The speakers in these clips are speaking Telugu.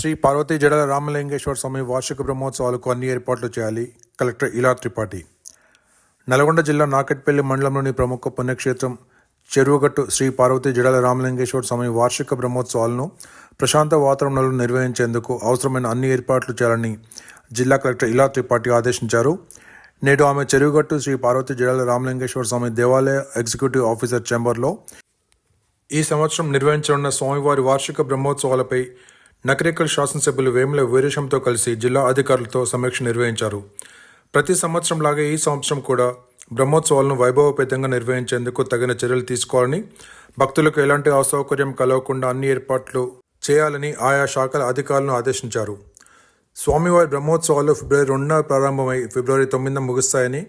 శ్రీ పార్వతీ జడల రామలింగేశ్వర స్వామి వార్షిక బ్రహ్మోత్సవాలకు అన్ని ఏర్పాట్లు చేయాలి. కలెక్టర్ ఇలా త్రిపాఠి. నల్గొండ జిల్లా నాకెట్పల్లి మండలంలోని ప్రముఖ పుణ్యక్షేత్రం చెరువుగట్టు శ్రీ పార్వతీ జడల రామలింగేశ్వర స్వామి వార్షిక బ్రహ్మోత్సవాలను ప్రశాంత వాతావరణంలో నిర్వహించేందుకు అవసరమైన అన్ని ఏర్పాట్లు చేయాలని జిల్లా కలెక్టర్ ఇలా త్రిపాఠి ఆదేశించారు. నేడు ఆమె చెరువుగట్టు శ్రీ పార్వతీ జడల రామలింగేశ్వర స్వామి దేవాలయ ఎగ్జిక్యూటివ్ ఆఫీసర్ ఛాంబర్లో ఈ సంవత్సరం నిర్వహించనున్న స్వామివారి వార్షిక బ్రహ్మోత్సవాలపై నకరేకల్ శాసనసభ్యులు వేముల వీరేశంతో కలిసి జిల్లా అధికారులతో సమీక్ష నిర్వహించారు. ప్రతి సంవత్సరంలాగే ఈ సంవత్సరం కూడా బ్రహ్మోత్సవాలను వైభవపేతంగా నిర్వహించేందుకు తగిన చర్యలు తీసుకోవాలని భక్తులకు ఎలాంటి అసౌకర్యం కలగకుండా అన్ని ఏర్పాట్లు చేయాలని ఆయా శాఖల అధికారులను ఆదేశించారు. స్వామివారి బ్రహ్మోత్సవాలు ఫిబ్రవరి రెండున ప్రారంభమై ఫిబ్రవరి తొమ్మిదిన ముగుస్తాయని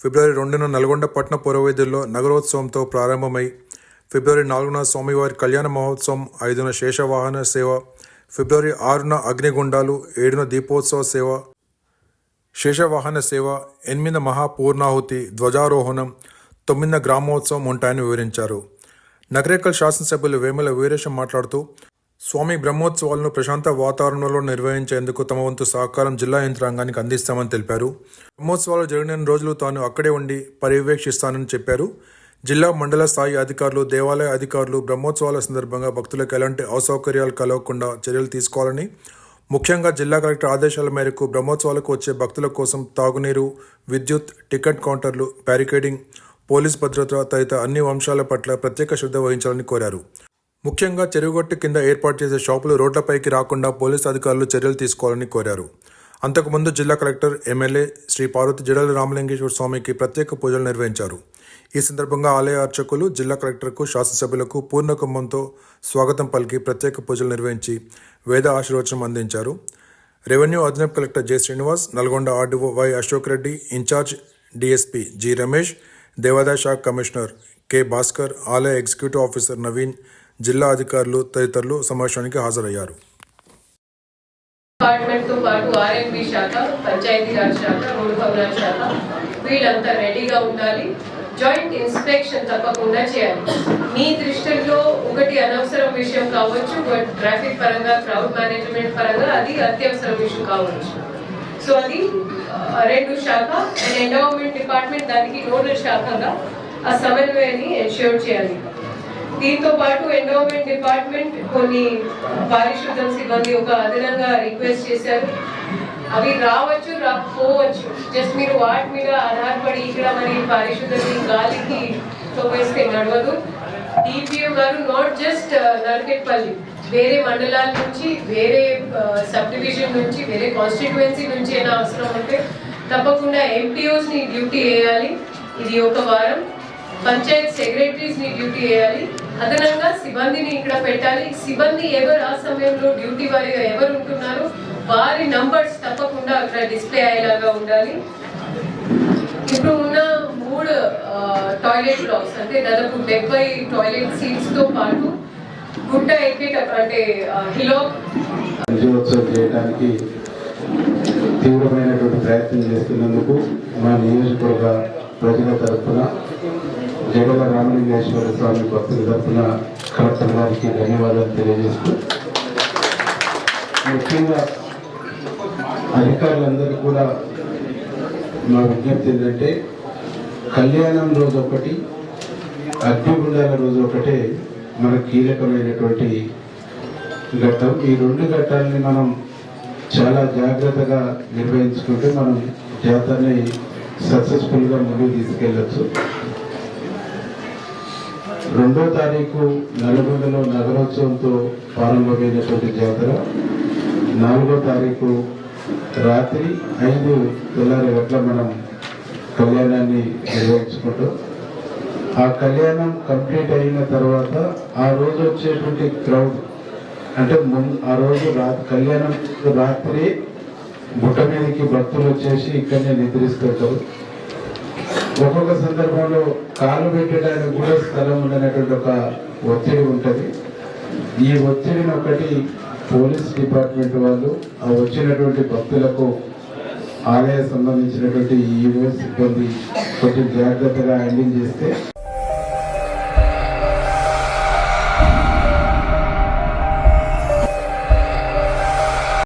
ఫిబ్రవరి రెండున నల్గొండ పట్టణ పురవీధుల్లో నగరోత్సవంతో ప్రారంభమై ఫిబ్రవరి నాలుగున స్వామివారి కళ్యాణ మహోత్సవం ఐదున శేషవాహన సేవ ఫిబ్రవరి ఆరున అగ్నిగుండాలు ఏడున దీపోత్సవ సేవ శేషవాహన సేవ ఎనిమిదిన మహాపూర్ణాహుతి ధ్వజారోహణం తొమ్మిదిన గ్రామోత్సవం ఉంటాయని వివరించారు. నగరేకల్ శాసనసభ్యులు వేముల వీరేశం మాట్లాడుతూ స్వామి బ్రహ్మోత్సవాలను ప్రశాంత వాతావరణంలో నిర్వహించేందుకు తమ వంతు సహకారం జిల్లా యంత్రాంగానికి అందిస్తామని తెలిపారు. బ్రహ్మోత్సవాలు జరిగిన రోజులు తాను అక్కడే ఉండి పర్యవేక్షిస్తానని చెప్పారు. జిల్లా మండల స్థాయి అధికారులు దేవాలయ అధికారులు బ్రహ్మోత్సవాల సందర్భంగా భక్తులకు ఎలాంటి అసౌకర్యాలు కలగకుండా చర్యలు తీసుకోవాలని ముఖ్యంగా జిల్లా కలెక్టర్ ఆదేశాల మేరకు బ్రహ్మోత్సవాలకు వచ్చే భక్తుల కోసం తాగునీరు విద్యుత్ టికెట్ కౌంటర్లు బ్యారికేడింగ్ పోలీస్ భద్రత తదితర అన్ని అంశాల పట్ల ప్రత్యేక శ్రద్ధ వహించాలని కోరారు. ముఖ్యంగా చెరువుగట్టు కింద ఏర్పాటు చేసే షాపులు రోడ్లపైకి రాకుండా పోలీసు అధికారులు చర్యలు తీసుకోవాలని కోరారు. అంతకుముందు జిల్లా కలెక్టర్ ఎమ్మెల్యే శ్రీ పార్వతి జడల రామలింగేశ్వర స్వామికి ప్రత్యేక పూజలు నిర్వహించారు. ఈ సందర్భంగా ఆలయ అర్చకులు జిల్లా కలెక్టర్కు శాసనసభ్యులకు పూర్ణ కుంభంతో స్వాగతం పలికి ప్రత్యేక పూజలు నిర్వహించి వేద ఆశీర్వచనం అందించారు. రెవెన్యూ అదనపు collector J Srinivas Nalgonda RDO Y Ashok Reddy incharge DSP G Ramesh దేవాదాయ శాఖ కమిషనర్ కె భాస్కర్ ఆలయ ఎగ్జిక్యూటివ్ ఆఫీసర్ నవీన్ జిల్లా అధికారులు తదితరులు సమావేశానికి హాజరయ్యారు. పాటు శాఖ పంచాయతీరాజ్ శాఖ రోడ్డు భవనాల శాఖ వీళ్ళంతా రెడీగా ఉండాలి. జాయింట్ ఇన్స్పెక్షన్ తప్పకుండా చేయాలి. మీ దృష్టిలో ఒకటి అనవసరం విషయం కావచ్చు బట్ ట్రాఫిక్ పరంగా క్రౌడ్ మేనేజ్మెంట్ పరంగా అది అత్యవసరం విషయం కావచ్చు. సో అది రెండు శాఖ అండ్ ఎండోమెంట్ డిపార్ట్మెంట్ దానికి నోడల్ శాఖగా ఆ సమన్వయాన్ని ఎన్ష్యూర్ చేయాలి. దీంతో పాటు ఎండోమెంట్ డిపార్ట్మెంట్ కొన్ని పారిశుద్ధ్యం సిబ్బంది ఒక అదనంగా రిక్వెస్ట్ చేశారు. అవి రావచ్చు రాకపోవచ్చు. జస్ట్ మీరు వాటి మీద ఆధారపడి ఇక్కడ మరి పారిశుద్ధ్యం గాలికి తోపేస్తే నడవదు. డిపిఓ గారు నాట్ జస్ట్ uh, నరకెట్పల్లి వేరే మండలాల నుంచి వేరే uh, సబ్ డివిజన్ నుంచి వేరే కాన్స్టిట్యుయెన్సీ నుంచి అయినా అవసరం ఉంటే తప్పకుండా ఎంపీఓస్ని డ్యూటీ వేయాలి ఇది ఒక వారం. పంచాయత్ సెక్రటరీస్ని డ్యూటీ వేయాలి అదనంగా సిబ్బందిని ఇక్కడ పెట్టాలి. సిబ్బంది ఎవరు ఆ సమయంలో డ్యూటీ వారిగా ఎవరు ఉంటున్నారు? వారి నంబర్స్ తప్పకుండా అక్కడ డిస్ప్లే అయ్యేలాగా ఉండాలి. ఇప్పుడు ఉన్న మూడు టాయిలెట్ బ్లాక్స్ అంటే దాదాపు డెబ్బై టాయిలెట్ సీట్స్తో పాటు గుట్ట ఎక్కేట అంటే హిలోక్ విజయోత్సవం చేయడానికి తీవ్రమైనటువంటి ప్రయత్నం చేస్తున్నందుకు మా నియోజకవర్గ ప్రజల తరఫున జగల రామలింగేశ్వర స్వామి భక్తుల తరఫున కలెక్టర్ గారికి ధన్యవాదాలు తెలియజేస్తూ ముఖ్యంగా అధికారులందరూ కూడా మా విజ్ఞప్తి ఏంటంటే కళ్యాణం రోజు ఒకటి అగ్నిగుండాల రోజు ఒకటే మనకు కీలకమైనటువంటి ఘట్టం. ఈ రెండు ఘట్టాలని మనం చాలా జాగ్రత్తగా నిర్వహించుకుంటే మనం జాతరని సక్సెస్ఫుల్గా ముందుకు తీసుకెళ్ళచ్చు. రెండో తారీఖు నల్గొండలో నగరోత్సవంతో ప్రారంభమైనటువంటి జాతర. నాలుగో తారీఖు రాత్రి ఐదు తెల్లారి గట్ల మనం కళ్యాణాన్ని నిర్వహించుకుంటాం ఆ కళ్యాణం కంప్లీట్ అయిన తర్వాత ఆ రోజు వచ్చేటువంటి క్రౌడ్. అంటే ముం- ఆ రోజు రాత్రి కళ్యాణం రాత్రి బుట్ట మీదకి భక్తులు వచ్చేసి ఇక్కడనే నిద్రిస్తుంటారు. ఒక్కొక్క సందర్భంలో కాలు పెట్టడానికి కూడా స్థలం ఉండనటువంటి ఒక ఒత్తిడి ఉంటుంది. ఈ ఒత్తిడిని ఒకటి పోలీస్ డిపార్ట్మెంట్ వాళ్ళు ఆ వచ్చినటువంటి భక్తులకు ఆలయ సంబంధించినటువంటి ఈవో సిబ్బంది కొంచెం జాగ్రత్తగా హ్యాండిల్ చేస్తే